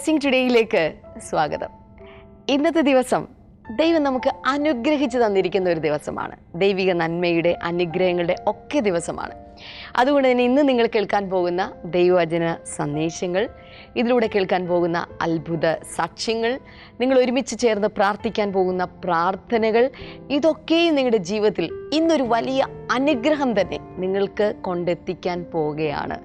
Blessing ടുഡേയിലേക്ക് സ്വാഗതം. ഇന്നത്തെ ദിവസം ദൈവം നമുക്ക് അനുഗ്രഹിച്ചു തന്നിരിക്കുന്ന ഒരു ദിവസമാണ്. ദൈവിക നന്മയുടെ അനുഗ്രഹങ്ങളുടെ ഒക്കെ ദിവസമാണ്. അതുകൊണ്ട് തന്നെ ഇന്ന് നിങ്ങൾ കേൾക്കാൻ പോകുന്ന ദൈവവചന സന്ദേശങ്ങൾ ഇതിലൂടെ കേൾക്കാൻ പോകുന്ന അത്ഭുത സാക്ഷ്യങ്ങൾ നിങ്ങൾ ഒരുമിച്ച് ചേർന്ന് പ്രാർത്ഥിക്കാൻ പോകുന്ന പ്രാർത്ഥനകൾ ഇതൊക്കെയും നിങ്ങളുടെ ജീവിതത്തിൽ ഇന്നൊരു വലിയ അനുഗ്രഹം തന്നെ നിങ്ങൾക്ക് കൊണ്ടെത്തിക്കാൻ പോവുകയാണ്.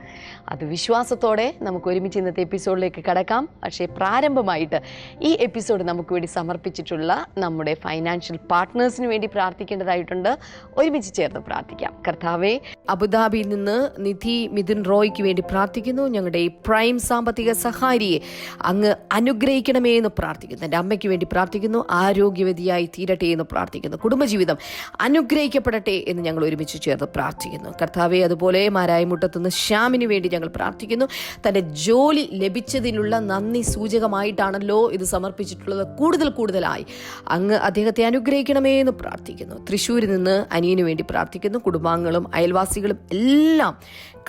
അത് വിശ്വാസത്തോടെ നമുക്ക് ഒരുമിച്ച് ഇന്നത്തെ എപ്പിസോഡിലേക്ക് കടക്കാം. പക്ഷേ പ്രാരംഭമായിട്ട് ഈ എപ്പിസോഡ് നമുക്ക് വേണ്ടി സമർപ്പിച്ചിട്ടുള്ള നമ്മുടെ ഫൈനാൻഷ്യൽ പാർട്ട്നേഴ്സിന് വേണ്ടി പ്രാർത്ഥിക്കേണ്ടതായിട്ടുണ്ട്. ഒരുമിച്ച് ചേർന്ന് പ്രാർത്ഥിക്കാം. കർത്താവെ അബുദാബിയിൽ നിന്ന് നിധി മിഥുൻ റോയ്ക്ക് വേണ്ടി പ്രാർത്ഥിക്കുന്നു. ഞങ്ങളുടെ ഈ പ്രൈം സാമ്പത്തിക സഹാരിയെ അങ്ങ് അനുഗ്രഹിക്കണമേ എന്ന് പ്രാർത്ഥിക്കുന്നു. എന്റെ അമ്മയ്ക്ക് വേണ്ടി പ്രാർത്ഥിക്കുന്നു. ആരോഗ്യവതിയായി തീരട്ടെ എന്ന് പ്രാർത്ഥിക്കുന്നു. കുടുംബജീവിതം അനുഗ്രഹിക്കപ്പെടട്ടെ എന്ന് ഞങ്ങൾ ഒരുമിച്ച് ചേർന്ന് പ്രാർത്ഥിക്കുന്നു. കർത്താവെ അതുപോലെ മാരായമുട്ടത്തുനിന്ന് ശ്യാമിന് വേണ്ടി ഞങ്ങൾ പ്രാർത്ഥിക്കുന്നു. തന്റെ ജോലി ലഭിച്ചതിലുള്ള നന്ദി സൂചകമായിട്ടാണല്ലോ ഇത് സമർപ്പിച്ചിട്ടുള്ളത്. കൂടുതൽ കൂടുതലായി അങ്ങ് അദ്ദേഹത്തെ അനുഗ്രഹിക്കണമേ എന്ന് പ്രാർത്ഥിക്കുന്നു. തൃശ്ശൂരിൽ നിന്ന് അനിയന് വേണ്ടി പ്രാർത്ഥിക്കുന്നു. കുടുംബാംഗങ്ങളും അയൽവാസികളും എല്ലാം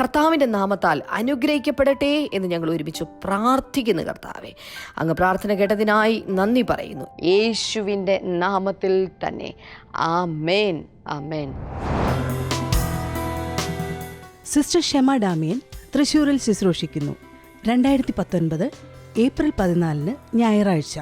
കർത്താവിന്റെ നാമത്താൽ അനുഗ്രഹിക്കപ്പെടട്ടെ എന്ന് ഞങ്ങൾ ഒരുമിച്ച് പ്രാർത്ഥിക്കുന്നു കർത്താവെ. അങ്ങ് പ്രാർത്ഥന കേട്ടതിനായി നന്ദി പറയുന്നു. യേശുവിന്റെ നാമത്തിൽ തന്നെ. ആ മേൻ ആ മേൻ സിസ്റ്റർ ഷെമ ഡാമിയൻ തൃശൂരിൽ ശുശ്രൂഷിക്കുന്നു. രണ്ടായിരത്തി പത്തൊൻപത് ഏപ്രിൽ പതിനാലിന് ഞായറാഴ്ച.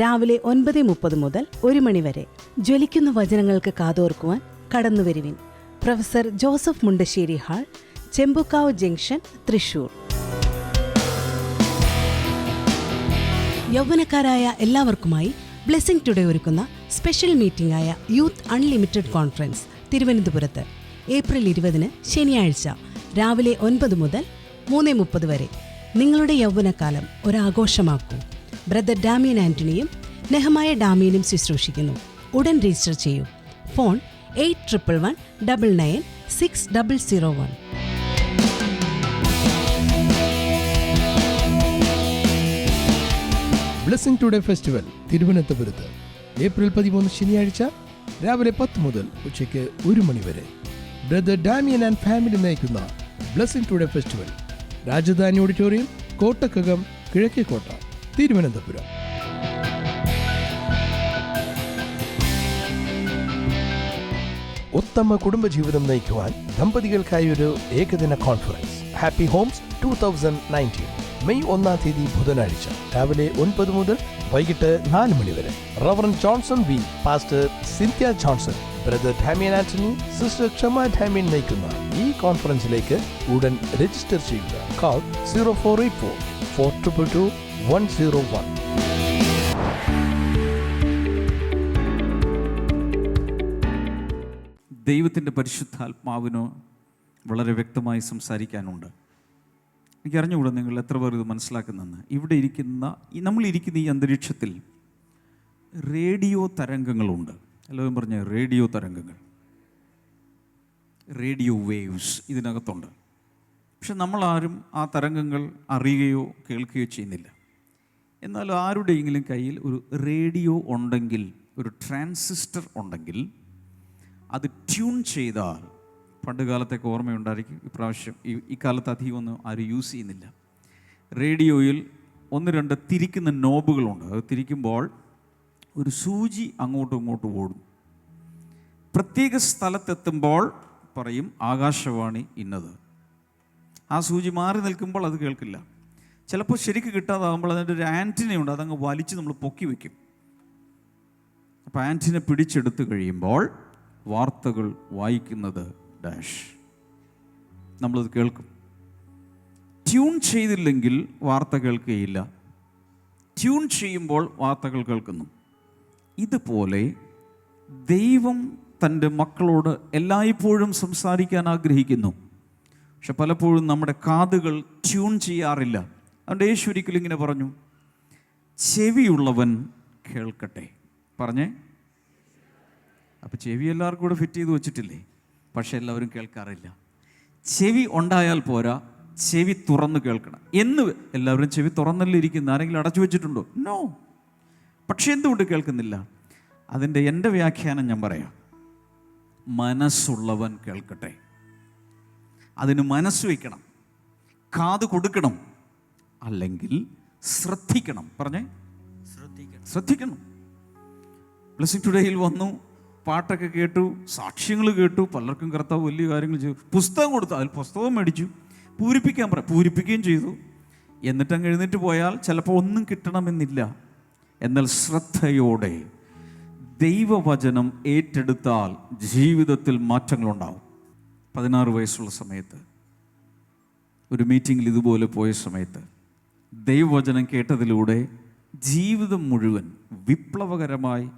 രാവിലെ ഒൻപത് മുപ്പത് മുതൽ ഒരു മണിവരെ ജ്വലിക്കുന്ന വചനങ്ങൾക്ക് കാതോർക്കുവാൻ കടന്നുവരുവിൻ. Professor Joseph Mundassery hall Chembukkavu junction Thrissur. യൗവനക്കാരായ എല്ലാവർക്കുമായി ബ്ലെസ്സിംഗ് ടുഡേ ഒരുക്കുന്ന സ്പെഷ്യൽ മീറ്റിംഗ് ആയ യൂത്ത് അൺലിമിറ്റഡ് കോൺഫറൻസ് തിരുവനന്തപുരത്ത്. ഏപ്രിൽ ഇരുപതിന് ശനിയാഴ്ച രാവിലെ ഒൻപത് മുതൽ മൂന്ന് മുപ്പത് വരെ. നിങ്ങളുടെ യൗവനകാലം ഒരാഘോഷമാക്കൂ. ബ്രദർ ഡാമിയൻ ആന്റണിയും നെഹമായ ഡാമിയനും ശുശ്രൂഷിക്കുന്നു. ഉടൻ രജിസ്റ്റർ ചെയ്യൂ. Phone eight triple one double nine six double zero one. Blessing today festival തിരുവനന്തപുരത്ത്. ഏപ്രിൽ പതിമൂന്ന് ശനിയാഴ്ച രാവിലെ പത്ത് മുതൽ ഉച്ചയ്ക്ക് ഒരു മണിവരെ ബ്രദർ ഡാമിയൻ ആൻഡ് ഫാമിലി നയിക്കുന്ന blessing today festival Rajadhani auditorium Kottakkakam Kizhakkekotta Thiruvananthapuram. ഉത്തമ കുടുംബജീവിതം നയിക്കുവാൻ ദമ്പതികൾക്കായി ഒരു ഏകദിന conference happy homes two thousand nineteen May ഒന്നാം തീയതി ബുധനാഴ്ച രാവിലെ ഒൻപത് മുതൽ വൈകിട്ട് നാല് മണിവരെ reverend Johnson V. Pastor Cynthia Johnson. Brother Damian Antony sister Kshama Damian നയിക്കുന്ന ഈ കോൺഫറൻസിലേക്ക് ഉടൻ രജിസ്റ്റർ ചെയ്യുക. Call zero four eight four four triple two one zero one ദൈവത്തിന്റെ പരിശുദ്ധാത്മാവിനോ വളരെ വ്യക്തമായി സംസാരിക്കാനുണ്ട്. എനിക്കറിഞ്ഞുകൂടെ നിങ്ങൾ എത്ര പേർ ഇത് മനസ്സിലാക്കുന്നെന്ന്. ഇവിടെ ഇരിക്കുന്ന ഈ നമ്മളിരിക്കുന്ന ഈ അന്തരീക്ഷത്തിൽ റേഡിയോ തരംഗങ്ങളുണ്ട്. എല്ലാവരും പറഞ്ഞ റേഡിയോ തരംഗങ്ങൾ. റേഡിയോ വേവ്സ് ഇതിനകത്തുണ്ട്. പക്ഷെ നമ്മളാരും ആ തരംഗങ്ങൾ അറിയുകയോ കേൾക്കുകയോ ചെയ്യുന്നില്ല. എന്നാൽ ആരുടെയെങ്കിലും കയ്യിൽ ഒരു റേഡിയോ ഉണ്ടെങ്കിൽ ഒരു ട്രാൻസിസ്റ്റർ ഉണ്ടെങ്കിൽ അത് ട്യൂൺ ചെയ്താൽ പണ്ട് കാലത്തേക്ക് ഓർമ്മയുണ്ടായിരിക്കും ഇപ്രാവശ്യം ഈ ഇക്കാലത്ത് അധികം ഒന്നും ആരും യൂസ് ചെയ്യുന്നില്ല. റേഡിയോയിൽ ഒന്ന് രണ്ട് തിരിക്കുന്ന നോബുകളുണ്ട്. അത് തിരിക്കുമ്പോൾ ഒരു സൂചി അങ്ങോട്ടും ഇങ്ങോട്ടും ഓടും. പ്രത്യേക സ്ഥലത്തെത്തുമ്പോൾ പറയും ആകാശവാണി ഇന്നത്. ആ സൂചി മാറി നിൽക്കുമ്പോൾ അത് കേൾക്കില്ല. ചിലപ്പോൾ ശരിക്ക് കിട്ടാതാകുമ്പോൾ അതിന്റെ ഒരു ആന്റിനയുണ്ട് അതങ്ങ് വലിച്ച് നമ്മൾ പൊക്കി വയ്ക്കും അപ്പോൾ ആന്റിനെ പിടിച്ചെടുത്തു കഴിയുമ്പോൾ വാർത്തകൾ വായിക്കുന്നത് ഡാഷ് നമ്മളത് കേൾക്കും. ട്യൂൺ ചെയ്തില്ലെങ്കിൽ വാർത്ത കേൾക്കുകയില്ല. ട്യൂൺ ചെയ്യുമ്പോൾ വാർത്തകൾ കേൾക്കുന്നു. ഇതുപോലെ ദൈവം തന്റെ മക്കളോട് എല്ലായ്പ്പോഴും സംസാരിക്കാൻ ആഗ്രഹിക്കുന്നു. പക്ഷെ പലപ്പോഴും നമ്മുടെ കാതുകൾ ട്യൂൺ ചെയ്യാറില്ല. അതുകൊണ്ട് യേശു ഒരിക്കലും ഇങ്ങനെ പറഞ്ഞു ചെവിയുള്ളവൻ കേൾക്കട്ടെ. പറഞ്ഞേ? അപ്പോൾ ചെവി എല്ലാവർക്കും കൂടെ ഫിറ്റ് ചെയ്ത് വെച്ചിട്ടില്ലേ? പക്ഷെ എല്ലാവരും കേൾക്കാറില്ല. ചെവി ഉണ്ടായാൽ പോരാ ചെവി തുറന്ന് കേൾക്കണം. എന്ന് എല്ലാവരും ചെവി തുറന്നല്ലേ ഇരിക്കുന്നു? ആരെങ്കിലും അടച്ചു വെച്ചിട്ടുണ്ടോ? നോ പക്ഷെ എന്തുകൊണ്ട് കേൾക്കുന്നില്ല? അതിന്റെ എന്റെ വ്യാഖ്യാനം ഞാൻ പറയാം. മനസ്സുള്ളവൻ കേൾക്കട്ടെ. അതിന് മനസ്സ് വയ്ക്കണം. കാത് കൊടുക്കണം. അല്ലെങ്കിൽ ശ്രദ്ധിക്കണം. പറഞ്ഞേ? ശ്രദ്ധിക്കണം. ശ്രദ്ധിക്കണം. പ്ലസ് ടുഡേയിൽ വന്നു. പാട്ടൊക്കെ കേട്ടു സാക്ഷ്യങ്ങൾ കേട്ടു പലർക്കും കർത്താവ് വലിയ കാര്യങ്ങൾ ചെയ്തു. പുസ്തകം കൊടുത്തു അതിൽ പുസ്തകം മേടിച്ചു. പൂരിപ്പിക്കാൻ പറ പൂരിപ്പിക്കുകയും ചെയ്തു. എന്നിട്ട് അങ്ങ് എഴുന്നേറ്റ് പോയാൽ ചിലപ്പോൾ ഒന്നും കിട്ടണമെന്നില്ല. എന്നാൽ ശ്രദ്ധയോടെ ദൈവവചനം ഏറ്റെടുത്താൽ ജീവിതത്തിൽ മാറ്റങ്ങളുണ്ടാവും. പതിനാറ് വയസ്സുള്ള സമയത്ത് ഒരു മീറ്റിങ്ങിൽ ഇതുപോലെ പോയ സമയത്ത് ദൈവവചനം കേട്ടതിലൂടെ ജീവിതം മുഴുവൻ വിപ്ലവകരമായി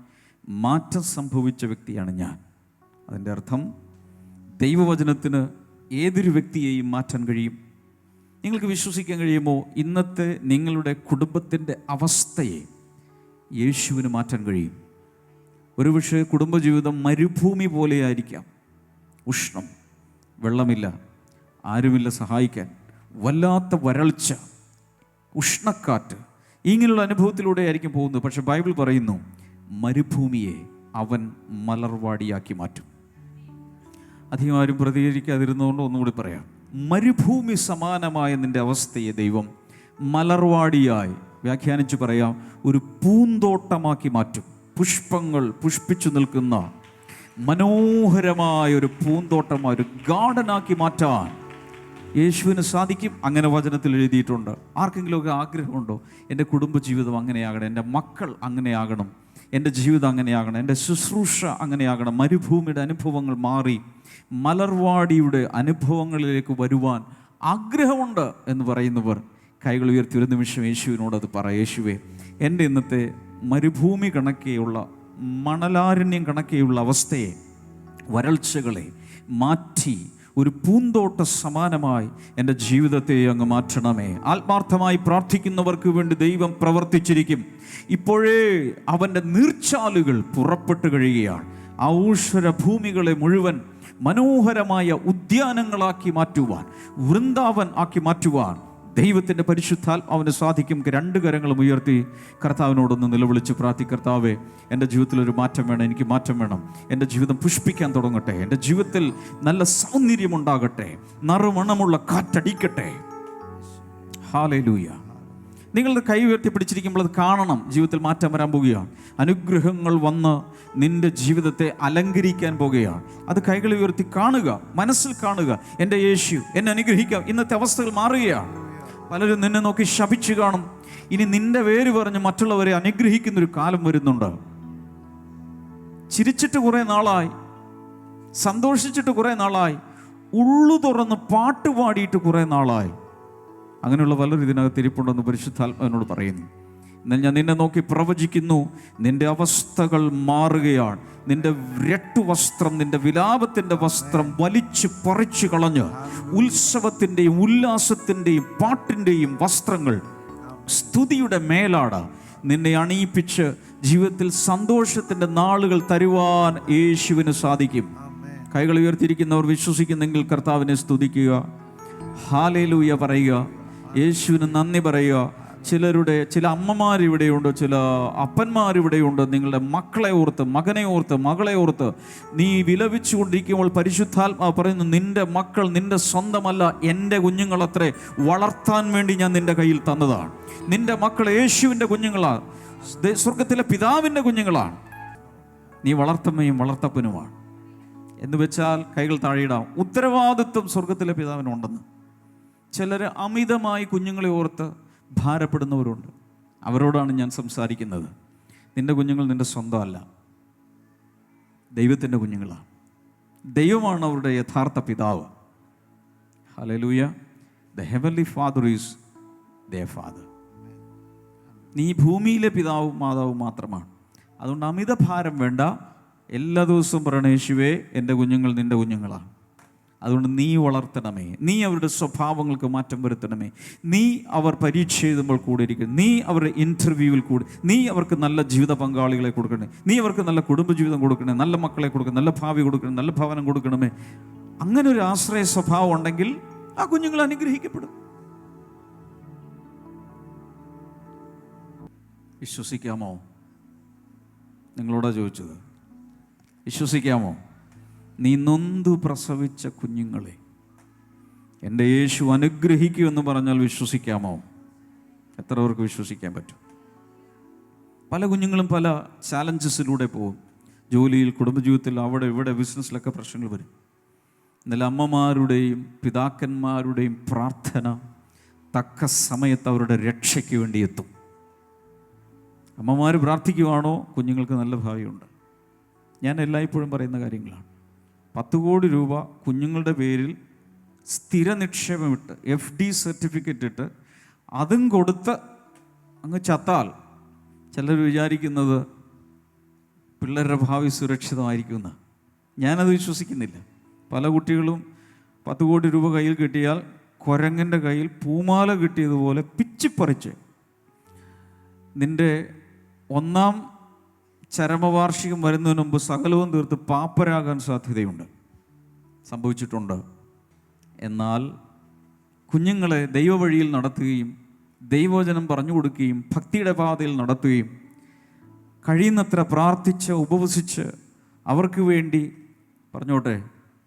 മാറ്റം സംഭവിച്ച വ്യക്തിയാണ് ഞാൻ. അതിന്റെ അർത്ഥം ദൈവവചനത്തിന് ഏതൊരു വ്യക്തിയെയും മാറ്റാൻ കഴിയും? നിങ്ങൾക്ക് വിശ്വസിക്കാൻ കഴിയുമോ? ഇന്നത്തെ നിങ്ങളുടെ കുടുംബത്തിന്റെ അവസ്ഥയെ യേശുവിന് മാറ്റാൻ കഴിയും. ഒരുപക്ഷെ കുടുംബജീവിതം മരുഭൂമി പോലെയായിരിക്കാം. ഉഷ്ണം വെള്ളമില്ല ആരുമില്ല സഹായിക്കാൻ വല്ലാത്ത വരൾച്ച ഉഷ്ണക്കാറ്റ് ഇങ്ങനെയുള്ള അനുഭവത്തിലൂടെ ആയിരിക്കും പോകുന്നത്. പക്ഷേ ബൈബിൾ പറയുന്നു മരുഭൂമിയെ അവൻ മലർവാടിയാക്കി മാറ്റും. അധികം ആരും പ്രതികരിക്കാതിരുന്നുകൊണ്ട് ഒന്നുകൂടി പറയാം. മരുഭൂമി സമാനമായ നിന്റെ അവസ്ഥയെ ദൈവം മലർവാടിയായി വ്യാഖ്യാനിച്ച് പറയാം. ഒരു പൂന്തോട്ടമാക്കി മാറ്റും. പുഷ്പങ്ങൾ പുഷ്പിച്ചു നിൽക്കുന്ന മനോഹരമായ ഒരു പൂന്തോട്ടമായ ഒരു ഗാർഡനാക്കി മാറ്റാൻ യേശുവിന് സാധിക്കും. അങ്ങനെ വചനത്തിൽ എഴുതിയിട്ടുണ്ട്. ആർക്കെങ്കിലുമൊക്കെ ആഗ്രഹമുണ്ടോ? എന്റെ കുടുംബജീവിതം അങ്ങനെയാകണം. എന്റെ മക്കൾ അങ്ങനെയാകണം. എന്റെ ജീവിതം അങ്ങനെയാകണം എന്റെ ശുശ്രൂഷ അങ്ങനെയാകണം മരുഭൂമിയുടെ അനുഭവങ്ങൾ മാറി മലർവാടിയുടെ അനുഭവങ്ങളിലേക്ക് വരുവാൻ ആഗ്രഹമുണ്ട് എന്ന് പറയുന്നവർ കൈകൾ ഉയർത്തി ഒരു നിമിഷം യേശുവിനോട് അത് പറ യേശുവേ എന്റെ ഇന്നത്തെ മരുഭൂമി കണക്കെയുള്ള മണലാരണ്യം കണക്കെയുള്ള അവസ്ഥയെ വരൾച്ചകളെ മാറ്റി ഒരു പൂന്തോട്ട സമാനമായി എന്റെ ജീവിതത്തെ അങ്ങ് മാറ്റണമേ. ആത്മാർത്ഥമായി പ്രാർത്ഥിക്കുന്നവർക്ക് വേണ്ടി ദൈവം പ്രവർത്തിച്ചിരിക്കും. ഇപ്പോഴേ അവന്റെ നീർച്ചാലുകൾ പുറപ്പെട്ടു കഴിയുകയാണ്. ഔഷര ഭൂമികളെ മുഴുവൻ മനോഹരമായ ഉദ്യാനങ്ങളാക്കി മാറ്റുവാൻ വൃന്ദാവൻ ആക്കി മാറ്റുവാൻ ദൈവത്തിന്റെ പരിശുദ്ധാത്മാവിന് സാധിക്കും. രണ്ട് കരങ്ങളും ഉയർത്തി കർത്താവിനോടൊന്ന് നിലവിളിച്ച് പ്രാർത്ഥി കർത്താവേ എന്റെ ജീവിതത്തിൽ ഒരു മാറ്റം വേണം എനിക്ക് മാറ്റം വേണം. എന്റെ ജീവിതം പുഷ്പിക്കാൻ തുടങ്ങട്ടെ. എന്റെ ജീവിതത്തിൽ നല്ല സൗന്ദര്യമുണ്ടാകട്ടെ നറുമണമുള്ള കാറ്റടിക്കട്ടെ. ഹാലൂയ നിങ്ങളുടെ കൈ ഉയർത്തി പിടിച്ചിരിക്കുമ്പോൾ അത് കാണണം. ജീവിതത്തിൽ മാറ്റം വരാൻ പോവുകയാണ്. അനുഗ്രഹങ്ങൾ വന്ന് നിന്റെ ജീവിതത്തെ അലങ്കരിക്കാൻ പോവുകയാണ്. അത് കൈകൾ ഉയർത്തി കാണുക മനസ്സിൽ കാണുക. എന്റെ യേശു എന്നെ അനുഗ്രഹിക്കാം. ഇന്നത്തെ അവസ്ഥകൾ മാറുകയാണ്. പലരും നിന്നെ നോക്കി ശപിച്ചു കാണും. ഇനി നിന്റെ പേര് പറഞ്ഞ് മറ്റുള്ളവരെ അനുഗ്രഹിക്കുന്നൊരു കാലം വരുന്നുണ്ട്. ചിരിച്ചിട്ട് കുറേ നാളായി. സന്തോഷിച്ചിട്ട് കുറേ നാളായി. ഉള്ളു തുറന്ന് പാട്ട് പാടിയിട്ട് കുറേ നാളായി. അങ്ങനെയുള്ള പലരും ഇതിനകത്ത് ഇരിപ്പുണ്ടെന്ന് പരിശുദ്ധാത്മാവിനോട് പറയുന്നു. എന്നാൽ ഞാൻ നിന്നെ നോക്കി പ്രവചിക്കുന്നു. നിന്റെ അവസ്ഥകൾ മാറുകയാണ്. നിന്റെ രട്ടു വസ്ത്രം നിന്റെ വിലാപത്തിന്റെ വസ്ത്രം വലിച്ചു പറിച്ചു കളഞ്ഞ് ഉത്സവത്തിന്റെയും ഉല്ലാസത്തിന്റെയും പാട്ടിന്റെയും വസ്ത്രങ്ങൾ സ്തുതിയുടെ മേലാട നിന്നെ അണിയിപ്പിച്ച് ജീവിതത്തിൽ സന്തോഷത്തിന്റെ നാളുകൾ തരുവാൻ യേശുവിന് സാധിക്കും. കൈകൾ ഉയർത്തിയിരിക്കുന്നവർ വിശ്വസിക്കുന്നെങ്കിൽ കർത്താവിനെ സ്തുതിക്കുക. ഹാലേലൂയ പറയുക. യേശുവിന് നന്ദി പറയുക. ചിലരുടെ ചില അമ്മമാരിവിടെയുണ്ട് ചില അപ്പന്മാരിവിടെയുണ്ട്. നിങ്ങളുടെ മക്കളെ ഓർത്ത് മകനെ ഓർത്ത് മകളെ ഓർത്ത് നീ വിലപിച്ചുകൊണ്ടിരിക്കുമ്പോൾ പരിശുദ്ധാത്മാ പറയുന്നു നിന്റെ മക്കൾ നിന്റെ സ്വന്തമല്ല എന്റെ കുഞ്ഞുങ്ങളത്രേ വളർത്താൻ വേണ്ടി ഞാൻ നിന്റെ കയ്യിൽ തന്നതാണ്. നിന്റെ മക്കൾ യേശുവിന്റെ കുഞ്ഞുങ്ങളാണ് സ്വർഗത്തിലെ പിതാവിന്റെ കുഞ്ഞുങ്ങളാണ്. നീ വളർത്തമ്മയും വളർത്തപ്പനുമാണ്. എന്ന് വെച്ചാൽ കൈകൾ താഴെയിടാം ഉത്തരവാദിത്വം സ്വർഗത്തിലെ പിതാവിനുണ്ടെന്ന്. ചിലർ അമിതമായി കുഞ്ഞുങ്ങളെ ഓർത്ത് ഭാരപ്പെടുന്നവരുണ്ട്. അവരോടാണ് ഞാൻ സംസാരിക്കുന്നത്. നിന്റെ കുഞ്ഞുങ്ങൾ നിന്റെ സ്വന്തമല്ല. ദൈവത്തിന്റെ കുഞ്ഞുങ്ങളാണ്. ദൈവമാണ് അവരുടെ യഥാർത്ഥ പിതാവ്. Hallelujah the heavenly father is the father നീ ഭൂമിയിലെ പിതാവും മാതാവും മാത്രമാണ്. അതുകൊണ്ട് അമിത ഭാരം വേണ്ട. എല്ലാ ദിവസവും പറയണേശുവേ എന്റെ കുഞ്ഞുങ്ങൾ നിന്റെ കുഞ്ഞുങ്ങളാണ്. അതുകൊണ്ട് നീ വളർത്തണമേ. നീ അവരുടെ സ്വഭാവങ്ങൾക്ക് മാറ്റം വരുത്തണമേ. നീ അവർ പരീക്ഷ എഴുതുമ്പോൾ കൂടെ ഇരിക്കണം നീ അവരുടെ ഇന്റർവ്യൂവിൽ കൂടി നീ അവർക്ക് നല്ല ജീവിത പങ്കാളികളെ കൊടുക്കണേ. നീ അവർക്ക് നല്ല കുടുംബജീവിതം കൊടുക്കണേ. നല്ല മക്കളെ കൊടുക്കണം. നല്ല ഭാവി കൊടുക്കണം. നല്ല ഭവനം കൊടുക്കണമേ. അങ്ങനെ ഒരു ആശ്രയ സ്വഭാവം ഉണ്ടെങ്കിൽ ആ കുഞ്ഞുങ്ങൾ അനുഗ്രഹിക്കപ്പെടും. വിശ്വസിക്കാമോ? നിങ്ങളോടാ ചോദിച്ചത്. വിശ്വസിക്കാമോ? നീ നൊന്തു പ്രസവിച്ച കുഞ്ഞുങ്ങളെ. എന്റെ യേശു അനുഗ്രഹിക്കുമെന്ന് പറഞ്ഞാൽ വിശ്വസിക്കാമോ? എത്ര പേർക്ക് വിശ്വസിക്കാൻ പറ്റും? പല കുഞ്ഞുങ്ങളും പല ചാലഞ്ചസിലൂടെ പോകും. ജോലിയിൽ കുടുംബജീവിതത്തിൽ അവിടെ ഇവിടെ ബിസിനസ്സിലൊക്കെ പ്രശ്നങ്ങൾ വരും. എന്നാൽ അമ്മമാരുടെയും പിതാക്കന്മാരുടെയും പ്രാർത്ഥന തക്ക സമയത്ത് അവരുടെ രക്ഷയ്ക്ക് വേണ്ടി എത്തും. അമ്മമാർ പ്രാർത്ഥിക്കുവാണോ? കുഞ്ഞുങ്ങൾക്ക് നല്ല ഭാവിയുണ്ട് ഞാൻ എല്ലായ്പ്പോഴും പറയുന്ന കാര്യങ്ങളാണ്. പത്ത് കോടി രൂപ കുഞ്ഞുങ്ങളുടെ പേരിൽ സ്ഥിര നിക്ഷേപമിട്ട് എഫ് ഡി സർട്ടിഫിക്കറ്റ് ഇട്ട് അതും കൊടുത്ത് അങ്ങ് ചത്താൽ ചിലർ വിചാരിക്കുന്നത് പിള്ളേരുടെ ഭാവി സുരക്ഷിതമായിരിക്കുമെന്ന്. ഞാനത് വിശ്വസിക്കുന്നില്ല. പല കുട്ടികളും പത്ത് കോടി രൂപ കയ്യിൽ കിട്ടിയാൽ കുരങ്ങന്റെ കയ്യിൽ പൂമാല കിട്ടിയതുപോലെ പിച്ചിപ്പറിച്ച് നിന്റെ ഒന്നാം ചരമവാർഷികം വരുന്നതിന് മുമ്പ് സകലവും തീർത്ത് പാപ്പരാകാൻ സാധ്യതയുണ്ട്. സംഭവിച്ചിട്ടുണ്ട്. എന്നാൽ കുഞ്ഞുങ്ങളെ ദൈവവഴിയിൽ നടത്തുകയും ദൈവവചനം പറഞ്ഞു കൊടുക്കുകയും ഭക്തിയുടെ പാതയിൽ നടത്തുകയും കഴിയുന്നത്ര പ്രാർത്ഥിച്ച് ഉപവസിച്ച് അവർക്ക് വേണ്ടി പറഞ്ഞോട്ടെ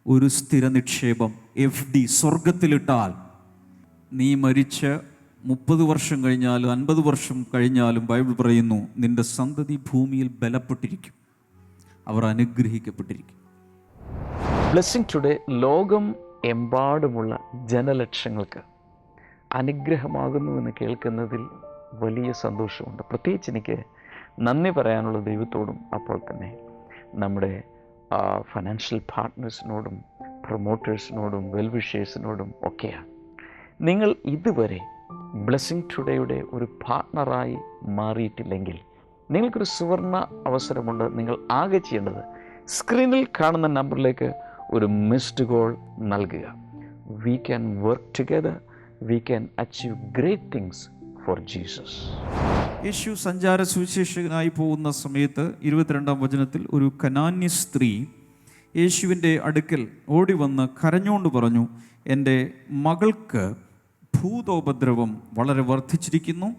ഒരു സ്ഥിര നിക്ഷേപം എഫ് ഡി സ്വർഗത്തിലിട്ടാൽ നീ മരിച്ച് മുപ്പത് വർഷം കഴിഞ്ഞാലും അൻപത് വർഷം കഴിഞ്ഞാലും ബൈബിൾ പറയുന്നു നിന്റെ സന്തതി ഭൂമിയിൽ ബലപ്പെട്ടിരിക്കും. അവർ അനുഗ്രഹിക്കപ്പെട്ടിരിക്കും. ബ്ലെസ്സിങ് ടുഡേ ലോകം എമ്പാടുമുള്ള ജനലക്ഷങ്ങൾക്ക് അനുഗ്രഹമാകുന്നുവെന്ന് കേൾക്കുന്നതിൽ വലിയ സന്തോഷമുണ്ട്. പ്രത്യേകിച്ച് എനിക്ക് നന്ദി പറയാനുള്ള ദൈവത്തോടും അപ്പോൾ തന്നെ നമ്മുടെ ഫൈനാൻഷ്യൽ പാർട്ട്നേഴ്സിനോടും പ്രൊമോട്ടേഴ്സിനോടും വെൽവിഷേഴ്സിനോടും ഒക്കെയാണ്. നിങ്ങൾ ഇതുവരെ ബ്ലെസ്സിങ് ടുഡേയുടെ ഒരു പാർട്ട്ണറായി മാറിയിട്ടില്ലെങ്കിൽ നിങ്ങൾക്കൊരു സുവർണ അവസരമുണ്ട് നിങ്ങൾ ആകെ ചെയ്യേണ്ടത് സ്ക്രീനിൽ കാണുന്ന നമ്പറിലേക്ക് ഒരു മിസ്ഡ് കോൾ നൽകുക. We can work together we can achieve great things for Jesus യേശു സഞ്ചാര സുവിശേഷകനായി പോകുന്ന സമയത്ത് ഇരുപത്തിരണ്ടാം വചനത്തിൽ ഒരു കനാന്യ സ്ത്രീ യേശുവിന്റെ അടുക്കൽ ഓടി വന്ന് കരഞ്ഞുകൊണ്ട് പറഞ്ഞു എന്റെ മകൾക്ക് ഭൂതോപദ്രവം വളരെ വർദ്ധിച്ചിരിക്കുന്നു.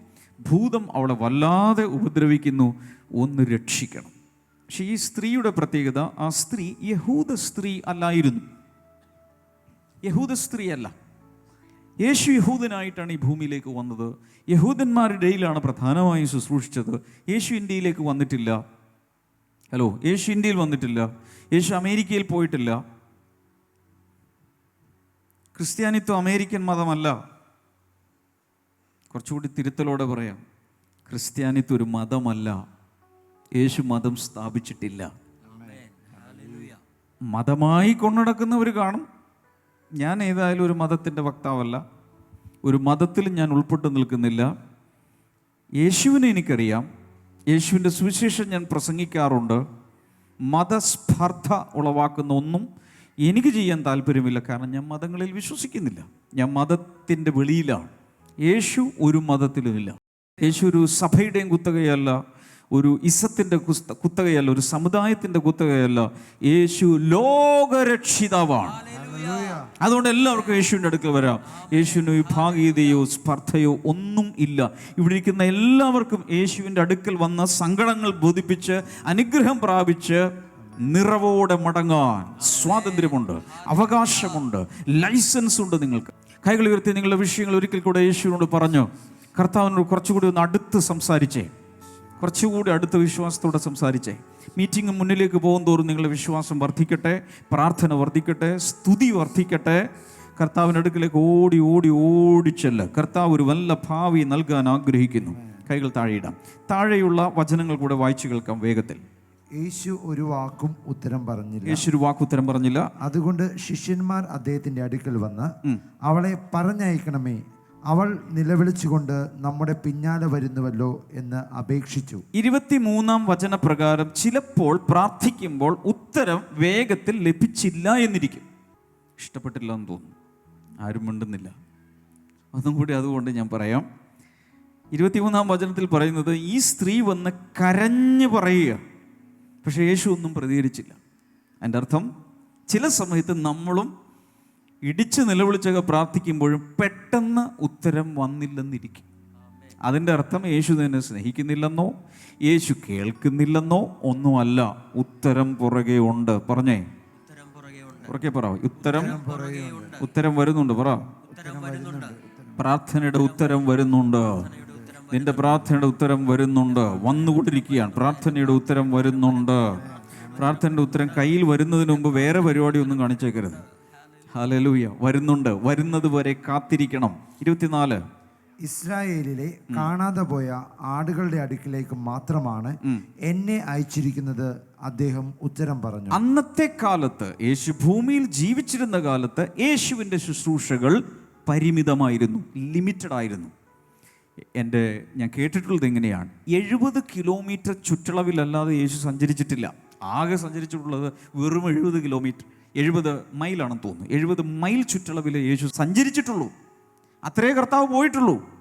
ഭൂതം അവളെ വല്ലാതെ ഉപദ്രവിക്കുന്നു. ഒന്ന് രക്ഷിക്കണം. പക്ഷെ ഈ സ്ത്രീയുടെ പ്രത്യേകത ആ സ്ത്രീ യഹൂദ സ്ത്രീ അല്ലായിരുന്നു. യഹൂദ സ്ത്രീ അല്ല. യേശു യഹൂദനായിട്ടാണ് ഈ ഭൂമിയിലേക്ക് വന്നത്. യഹൂദന്മാരുടെ ഇടയിലാണ് പ്രധാനമായും ശുശ്രൂഷിച്ചത്. യേശു ഇന്ത്യയിലേക്ക് വന്നിട്ടില്ല. ഹലോ യേശു ഇന്ത്യയിൽ വന്നിട്ടില്ല. യേശു അമേരിക്കയിൽ പോയിട്ടില്ല. ക്രിസ്ത്യാനിത്വം അമേരിക്കൻ മതമല്ല. കുറച്ചുകൂടി തിരുത്തലോടെ പറയാം. ക്രിസ്ത്യാനിത്വം ഒരു മതമല്ല. യേശു മതം സ്ഥാപിച്ചിട്ടില്ല. മതമായി കൊണ്ടുനടക്കുന്നവർ കാണും. ഞാൻ ഏതായാലും ഒരു മതത്തിന്റെ വക്താവല്ല. ഒരു മതത്തിൽ ഞാൻ ഉൾപ്പെട്ടു നിൽക്കുന്നില്ല. യേശുവിനെ എനിക്കറിയാം. യേശുവിന്റെ സുവിശേഷം ഞാൻ പ്രസംഗിക്കാറുണ്ട്. മതസ്പർദ്ധ ഉളവാക്കുന്ന ഒന്നും എനിക്ക് ചെയ്യാൻ താല്പര്യമില്ല. കാരണം ഞാൻ മതങ്ങളിൽ വിശ്വസിക്കുന്നില്ല. ഞാൻ മതത്തിന്റെ വെളിയിലാണ്. യേശു ഒരു മതത്തിലുമില്ല. യേശു ഒരു സഭയുടെയും കുത്തകയല്ല ഒരു ഇസത്തിന്റെ കുസ്ത കുത്തകയല്ല ഒരു സമുദായത്തിന്റെ കുത്തകയല്ല. യേശു ലോകരക്ഷിതാവാണ്. അതുകൊണ്ട് എല്ലാവർക്കും യേശുവിന്റെ അടുക്കൽ വരാം. യേശുവിന് വിഭാഗീയതയോ സ്പർദ്ധയോ ഒന്നും ഇല്ല. ഇവിടെ ഇരിക്കുന്ന എല്ലാവർക്കും യേശുവിന്റെ അടുക്കൽ വന്ന സങ്കടങ്ങൾ ബോധിപ്പിച്ച് അനുഗ്രഹം പ്രാപിച്ച് നിറവോടെ മടങ്ങാൻ സ്വാതന്ത്ര്യമുണ്ട് അവകാശമുണ്ട് ലൈസൻസ് ഉണ്ട് നിങ്ങൾക്ക്. കൈകൾ ഉയർത്തി നിങ്ങളുടെ വിഷയങ്ങൾ ഒരിക്കൽ കൂടെ യേശുവിനോട് പറഞ്ഞു. കർത്താവിനോട് കുറച്ചുകൂടി ഒന്ന് അടുത്ത് സംസാരിച്ചേ. കുറച്ചുകൂടി അടുത്ത വിശ്വാസത്തോടെ സംസാരിച്ചേ. മീറ്റിംഗ് മുന്നിലേക്ക് പോകും തോറും നിങ്ങളുടെ വിശ്വാസം വർദ്ധിക്കട്ടെ പ്രാർത്ഥന വർദ്ധിക്കട്ടെ സ്തുതി വർദ്ധിക്കട്ടെ. കർത്താവിന്റെ അടുക്കിലേക്ക് ഓടി ഓടി ഓടിച്ചല്ല കർത്താവ് ഒരു വല്ല ഭാവി നൽകാൻ ആഗ്രഹിക്കുന്നു. കൈകൾ താഴെയിടാം താഴെയുള്ള വചനങ്ങൾ കൂടെ വായിച്ചു കേൾക്കാം വേഗത്തിൽ. യേശു ഒരു വാക്കും ഉത്തരം പറഞ്ഞില്ല. യേശു ഒരു വാക്ക് ഉത്തരം പറഞ്ഞില്ല. അതുകൊണ്ട് ശിഷ്യന്മാർ അദ്ദേഹത്തിന്റെ അടുക്കൽ വന്ന് അവളെ പറഞ്ഞയക്കണമേ അവൾ നിലവിളിച്ചുകൊണ്ട് നമ്മുടെ പിന്നാലെ വരുന്നുവല്ലോ എന്ന് അപേക്ഷിച്ചു. ഇരുപത്തിമൂന്നാം വചനപ്രകാരം ചിലപ്പോൾ പ്രാർത്ഥിക്കുമ്പോൾ ഉത്തരം വേഗത്തിൽ ലഭിച്ചില്ല എന്നിരിക്കും. ഇഷ്ടപ്പെട്ടില്ല എന്ന് തോന്നുന്നു. ആരും മിണ്ടുന്നില്ല. അതും കൂടി അതുകൊണ്ട് ഞാൻ പറയാം. ഇരുപത്തിമൂന്നാം വചനത്തിൽ പറയുന്നത് ഈ സ്ത്രീ വന്ന് കരഞ്ഞു പറയുക. പക്ഷേ യേശു ഒന്നും പ്രതികരിച്ചില്ല. എന്റെ അർത്ഥം ചില സമയത്ത് നമ്മളും ഇടിച്ച് നിലവിളിച്ചൊക്കെ പ്രാർത്ഥിക്കുമ്പോഴും പെട്ടെന്ന് ഉത്തരം വന്നില്ലെന്നിരിക്കും. അതിന്റെ അർത്ഥം യേശു തന്നെ സ്നേഹിക്കുന്നില്ലെന്നോ യേശു കേൾക്കുന്നില്ലെന്നോ ഒന്നുമല്ല ഉത്തരം പുറകെ ഉണ്ട്. പറഞ്ഞേ. പുറകെ പറ. ഉത്തരം ഉത്തരം വരുന്നുണ്ട്. പറ. പ്രാർത്ഥനയുടെ ഉത്തരം വരുന്നുണ്ട്. നിന്റെ പ്രാർത്ഥനയുടെ ഉത്തരം വരുന്നുണ്ട്. വന്നുകൊണ്ടിരിക്കുകയാണ്. പ്രാർത്ഥനയുടെ ഉത്തരം വരുന്നുണ്ട്. പ്രാർത്ഥനയുടെ ഉത്തരം കയ്യിൽ വരുന്നതിന് മുമ്പ് വേറെ പരിപാടി ഒന്നും കാണിച്ചേക്കരുത്. ഹലലൂയ വരുന്നുണ്ട്. വരുന്നത് വരെ കാത്തിരിക്കണം. ഇരുപത്തിനാല്. ഇസ്രായേലിലെ കാണാതെ പോയ ആടുകളുടെ അടുക്കിലേക്ക് മാത്രമാണ് എന്നെ അയച്ചിരിക്കുന്നത് അദ്ദേഹം ഉത്തരം പറഞ്ഞു. അന്നത്തെ കാലത്ത് യേശു ഭൂമിയിൽ ജീവിച്ചിരുന്ന കാലത്ത് യേശുവിന്റെ ശുശ്രൂഷകൾ പരിമിതമായിരുന്നു ലിമിറ്റഡ് ആയിരുന്നു എന്റെ ഞാൻ കേട്ടിട്ടുള്ളത് എങ്ങനെയാണ്? എഴുപത് കിലോമീറ്റർ ചുറ്റളവിലല്ലാതെ യേശു സഞ്ചരിച്ചിട്ടില്ല. ആകെ സഞ്ചരിച്ചിട്ടുള്ളത് വെറും എഴുപത് കിലോമീറ്റർ. എഴുപത് മൈലാണെന്ന് തോന്നുന്നു. എഴുപത് മൈൽ ചുറ്റളവിൽ യേശു സഞ്ചരിച്ചിട്ടുള്ളൂ. അത്രേ കർത്താവ് പോയിട്ടുള്ളൂ.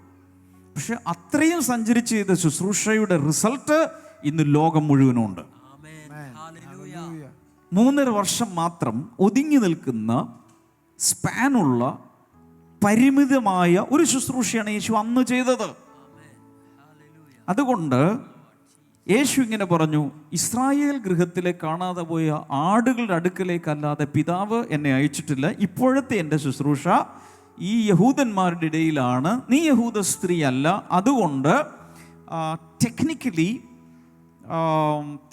പക്ഷെ അത്രയും സഞ്ചരിച്ച് ചെയ്ത ശുശ്രൂഷയുടെ റിസൾട്ട് ഇന്ന് ലോകം മുഴുവനുണ്ട് മൂന്നര വർഷം മാത്രം ഒതുങ്ങി നിൽക്കുന്ന സ്പാനുള്ള പരിമിതമായ ഒരു ശുശ്രൂഷയാണ് യേശു അന്ന് ചെയ്തത്. അതുകൊണ്ട് യേശു ഇങ്ങനെ പറഞ്ഞു ഇസ്രായേൽ ഗൃഹത്തിലെ കാണാതെ പോയ ആടുകളുടെ അടുക്കലേക്കല്ലാതെ പിതാവ് എന്നെ അയച്ചിട്ടില്ല. ഇപ്പോഴത്തെ എന്റെ ശുശ്രൂഷ ഈ യഹൂദന്മാരുടെ ഇടയിലാണ്. നീ യഹൂദ സ്ത്രീ അല്ല. അതുകൊണ്ട് ടെക്നിക്കലി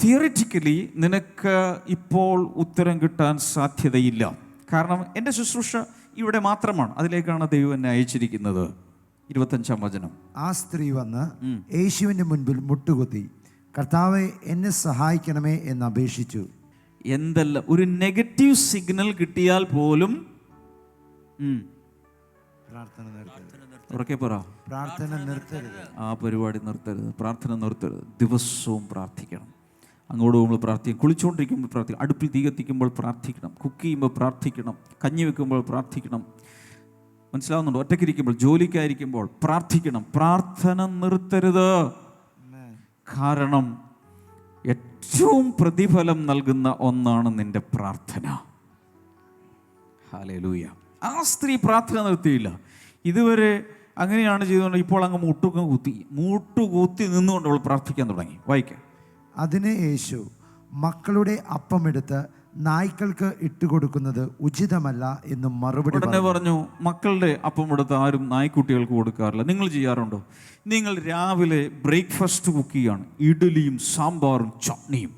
തിയറിറ്റിക്കലി നിനക്ക് ഇപ്പോൾ ഉത്തരം കിട്ടാൻ സാധ്യതയില്ല. കാരണം എന്റെ ശുശ്രൂഷ ഇവിടെ മാത്രമാണ്. അതിലേക്കാണ് ദൈവം എന്നെ അയച്ചിരിക്കുന്നത്. ഇരുപത്തഞ്ചാം വചനം. ആ സ്ത്രീ വന്ന് യേശുവിന്റെ മുൻപിൽ മുട്ടുകുത്തി കർത്താവെ എന്നെ സഹായിക്കണമേ എന്ന് അപേക്ഷിച്ചു. എന്തല്ല ഒരു നെഗറ്റീവ് സിഗ്നൽ കിട്ടിയാൽ പോലും പ്രാർത്ഥന നിർത്തരുത്. ഉറക്കെ പറ. പ്രാർത്ഥന നിർത്തരുത്. ആ പരിപാടി നിർത്തരുത്. പ്രാർത്ഥന നിർത്തരുത്. ദിവസവും പ്രാർത്ഥിക്കണം. അങ്ങോട്ട് നമ്മൾ പ്രാർത്ഥിക്കും കുളിച്ചുകൊണ്ടിരിക്കുമ്പോൾ പ്രാർത്ഥിക്കണം അടുപ്പിൽ തീ കത്തിക്കുമ്പോൾ പ്രാർത്ഥിക്കണം കുക്ക് ചെയ്യുമ്പോൾ പ്രാർത്ഥിക്കണം കഞ്ഞി വെക്കുമ്പോൾ പ്രാർത്ഥിക്കണം. മനസ്സിലാവുന്നുണ്ടോ? ഒറ്റയ്ക്കിരിക്കുമ്പോൾ ജോലിക്കായിരിക്കുമ്പോൾ പ്രാർത്ഥിക്കണം. പ്രാർത്ഥന നിർത്തരുത്. കാരണം ഏറ്റവും പ്രതിഫലം നൽകുന്ന ഒന്നാണ് നിന്റെ പ്രാർത്ഥന. ഹാലൂയ ആ സ്ത്രീ പ്രാർത്ഥന നിർത്തിയില്ല. ഇതുവരെ അങ്ങനെയാണ് ചെയ്തുകൊണ്ട് ഇപ്പോൾ അങ്ങ് മുട്ടുക കുത്തി മുട്ടുകുത്തി നിന്നുകൊണ്ട് അവൾ പ്രാർത്ഥിക്കാൻ തുടങ്ങി. വായിക്കാം. അതിന് യേശു മക്കളുടെ അപ്പമെടുത്ത് നായ്ക്കൾക്ക് ഇട്ടുകൊടുക്കുന്നത് ഉചിതമല്ല എന്ന് മറുപടി ഉടനെ പറഞ്ഞു. മക്കളുടെ അപ്പം എടുത്ത് ആരും നായ്ക്കുട്ടികൾക്ക് കൊടുക്കാറില്ല. നിങ്ങൾ ചെയ്യാറുണ്ടോ? നിങ്ങൾ രാവിലെ ബ്രേക്ക്ഫാസ്റ്റ് കുക്ക് ചെയ്യാണ് ഇഡലിയും സാമ്പാറും ചട്നിയും.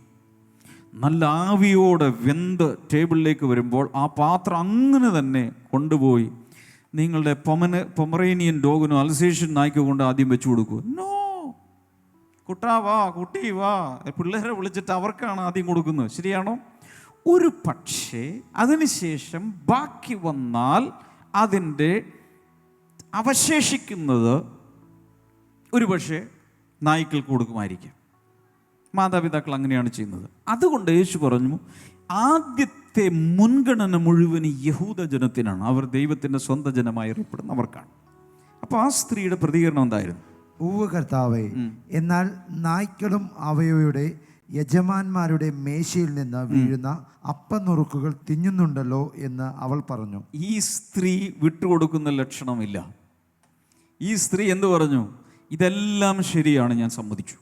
നല്ല ആവിയോടെ വെന്ത് ടേബിളിലേക്ക് വരുമ്പോൾ ആ പാത്രം അങ്ങനെ തന്നെ കൊണ്ടുപോയി. നിങ്ങളുടെ പൊമന പൊമറേനിയൻ ഡോഗിനോ അൽസേഷൻ നായ്ക്ക് കൊണ്ട് ആദ്യം വെച്ചു കൊടുക്കുക നോ കുട്ടാ വാ കുട്ടി വാ. പിള്ളേരെ വിളിച്ചിട്ട് അവർക്കാണ് ആദ്യം കൊടുക്കുന്നത്. ശരിയാണോ? ഒരു പക്ഷേ അതിനുശേഷം ബാക്കി വന്നാൽ അതിന്റെ അവശേഷിക്കുന്നത് ഒരു പക്ഷേ നായ്ക്കൾക്ക് കൊടുക്കുമായിരിക്കാം. മാതാപിതാക്കൾ അങ്ങനെയാണ് ചെയ്യുന്നത്. അതുകൊണ്ട് യേശു പറഞ്ഞു ആദ്യത്തെ മുൻഗണന മുഴുവൻ യഹൂദ ജനത്തിനാണ്. അവർ ദൈവത്തിന്റെ സ്വന്തം ജനമായി അറിയപ്പെടുന്നവർക്കാണ് അപ്പോൾ ആ സ്ത്രീയുടെ പ്രതികരണം എന്തായിരുന്നു? ഉവ്വ് കർത്താവേ എന്നാൽ നായ്ക്കളും അവയുടെ യജമാന്മാരുടെ മേശയിൽ നിന്ന് വീഴുന്ന അപ്പനുറുക്കുകൾ തിന്നുന്നുണ്ടല്ലോ എന്ന് അവൾ പറഞ്ഞു. ഈ സ്ത്രീ വിട്ടുകൊടുക്കുന്ന ലക്ഷണമില്ല. ഈ സ്ത്രീ എന്തു പറഞ്ഞു? ഇതെല്ലാം ശരിയാണ് ഞാൻ സമ്മതിച്ചു.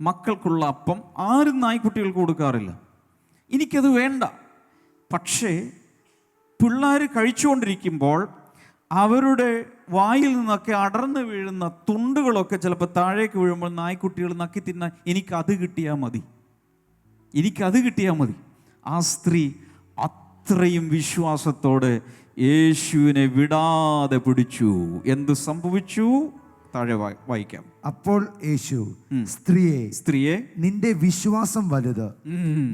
മക്കൾക്കുള്ള അപ്പം ആരും നായ്ക്കുട്ടികൾക്ക് കൊടുക്കാറില്ല. എനിക്കത് വേണ്ട. പക്ഷേ പിള്ളേർ കഴിച്ചുകൊണ്ടിരിക്കുമ്പോൾ അവരുടെ വായിൽ നിന്നൊക്കെ അടർന്നു വീഴുന്ന തുണ്ടുകളൊക്കെ ചിലപ്പോൾ താഴേക്ക് വീഴുമ്പോൾ നായ്ക്കുട്ടികൾ നക്കി തിന്ന എനിക്കത് കിട്ടിയാൽ മതി. എനിക്കത് കിട്ടിയാൽ മതി. ആ സ്ത്രീ അത്രയും വിശ്വാസത്തോടെ യേശുവിനെ വിടാതെ പിടിച്ചു. എന്ത് സംഭവിച്ചു? താഴെ വായിക്കാം. അപ്പോൾ യേശു സ്ത്രീയെ സ്ത്രീയെ? നിന്റെ വിശ്വാസം വലുത്.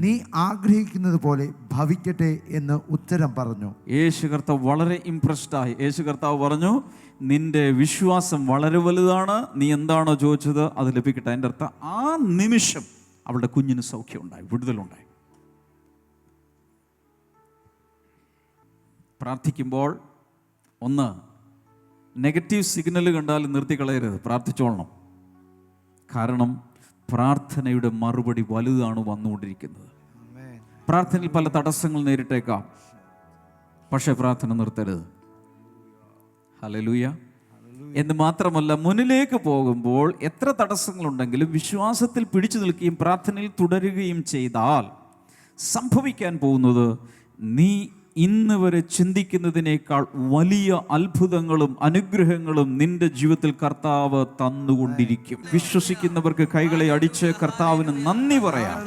നീ ആഗ്രഹിക്കുന്നത് പോലെ ഭവിക്കട്ടെ എന്ന് ഉത്തരം പറഞ്ഞു. യേശു കർത്താവ് വളരെ ഇംപ്രസ്ഡ് ആയി. യേശു കർത്താവ് പറഞ്ഞു നിന്റെ വിശ്വാസം വളരെ വലുതാണ്. നീ എന്താണോ ചോദിച്ചത് അത് ലഭിക്കട്ടെ. എന്റെ അർത്ഥം ആ നിമിഷം അവളുടെ കുഞ്ഞിന് സൗഖ്യമുണ്ടായി വിടുതലുണ്ടായി പ്രാർത്ഥിക്കുമ്പോൾ ഒന്ന് നെഗറ്റീവ് സിഗ്നൽ കണ്ടാൽ നിർത്തിക്കളയരുത്. പ്രാർത്ഥിച്ചോളണം. കാരണം പ്രാർത്ഥനയുടെ മറുപടി വലുതാണ് വന്നുകൊണ്ടിരിക്കുന്നത്. പ്രാർത്ഥനയിൽ പല തടസ്സങ്ങൾ നേരിട്ടേക്കാം. പക്ഷേ പ്രാർത്ഥന നിർത്തരുത്. ഹലലൂയ എന്ന് മാത്രമല്ല മുന്നിലേക്ക് പോകുമ്പോൾ എത്ര തടസ്സങ്ങളുണ്ടെങ്കിലും വിശ്വാസത്തിൽ പിടിച്ചു നിൽക്കുകയും പ്രാർത്ഥനയിൽ തുടരുകയും ചെയ്താൽ സംഭവിക്കാൻ പോകുന്നത് നീ ഇന്ന് വരെ ചിന്തിക്കുന്നതിനേക്കാൾ വലിയ അത്ഭുതങ്ങളും അനുഗ്രഹങ്ങളും നിന്റെ ജീവിതത്തിൽ കർത്താവ് തന്നുകൊണ്ടിരിക്കും. വിശ്വസിക്കുന്നവർക്ക് കൈകളെ അടിച്ച് കർത്താവിന് നന്ദി പറയാം.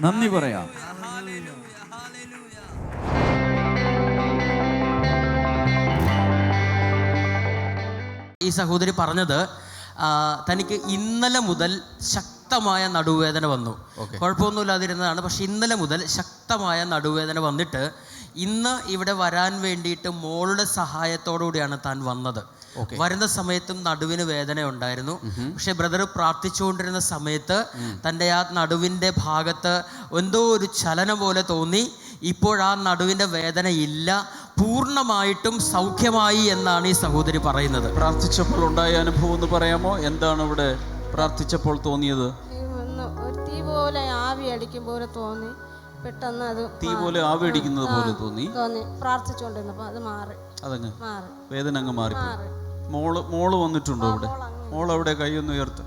നന്ദി പറയാം. ഈ സഹോദരി പറഞ്ഞത് തനിക്ക് ഇന്നലെ മുതൽ ശക്തമായ നടുവേദന വന്നു. കുഴപ്പമൊന്നുമില്ലാതിരുന്നതാണ് പക്ഷെ ഇന്നലെ മുതൽ ശക്തമായ നടുവേദന വന്നിട്ട് ഇന്ന് ഇവിടെ വരാൻ വേണ്ടിയിട്ട് മോളുടെ സഹായത്തോടു കൂടിയാണ് താൻ വന്നത്. വരുന്ന സമയത്തും നടുവിന് വേദന ഉണ്ടായിരുന്നു പക്ഷെ ബ്രദർ പ്രാർത്ഥിച്ചുകൊണ്ടിരുന്ന സമയത്ത് തന്റെ ആ നടുവിന്റെ ഭാഗത്ത് എന്തോ ഒരു ചലനം പോലെ തോന്നി. ഇപ്പോഴാ നടുവിന്റെ വേദന ഇല്ല. പൂർണമായിട്ടും സൗഖ്യമായി എന്നാണ് ഈ സഹോദരി പറയുന്നത്. പ്രാർത്ഥിച്ചപ്പോൾ ഉണ്ടായ അനുഭവം എന്ന് പറയാമോ? എന്താണ് ഇവിടെ പ്രാർത്ഥിച്ചപ്പോൾ തോന്നിയത്? ഒരു തീ പോലെ ആവി അടിക്കും പോലെ തോന്നി. പെട്ടെന്ന് അത് തീ പോലെ ആവി അടിക്കുന്നത് പോലെ തോന്നി. തോന്നി. പ്രാർത്ഥിച്ചുകൊണ്ടിരുന്നപ്പോൾ അത് മാറി. അതങ്ങ് മാറി. വേദന അങ്ങ് മാറിപ്പോയി. മാറി. മോൾ മോൾ വന്നിട്ടുണ്ടോ ഇവിടെ മോൾ അവിടെ കൈയൊന്ന് ഉയർത്ത്.